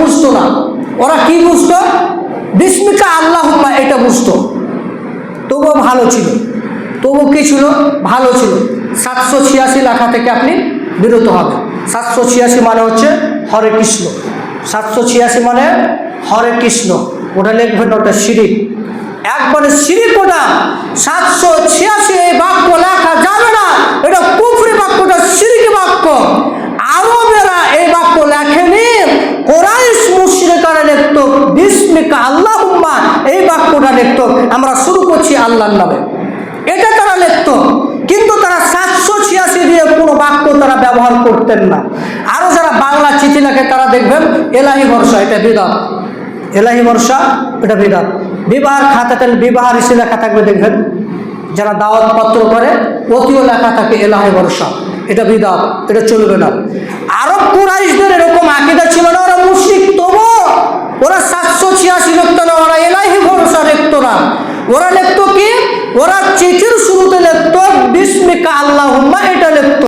বুঝতো না। ওরা কি বিস্মিকা আল্লাহ এটা তবুও ভালো ছিল। তবু কি ছিল? ভালো ছিল। সাতশো ছিয়াশি লেখা থেকে আপনি বিরত হবেন। সাতশো ছিয়াশি মানে হচ্ছে হরে কৃষ্ণ। সাতশো ছিয়াশি মানে হরে কৃষ্ণ। ওটা লিখবেন ওটা শিরিক। একবারে শিরিক ওটা। সাতশো বিস্মিকা আল্লাহ এই বাক্যটা লিখত, আমরা শুরু করছি আল্লাহর নামে। এটা তারা লিখত, কিন্তু তারা সাতশো ছিয়াশি দিয়ে কোনো বাক্য তারা ব্যবহার করতেন না। আরও যারা বাংলা চিঠি লেখে, তারা দেখবেন, এলাহি ভরসা, এটা বিদাত। এলাহি এটা বিবাহ খাতাতে বিবাহ ঋষি লেখা থাকবে, দেখবেন। যারা দাওয়াত পত্র করে, অতিও লেখা থাকে এলাহি ভরসা। এটা বিদাত, এটা চলবে না। আরব কুরাইশদের এরকম ওরা চিঠির শুরুতে লিখত বিস্মিকা আল্লাহ এটা লিখতো।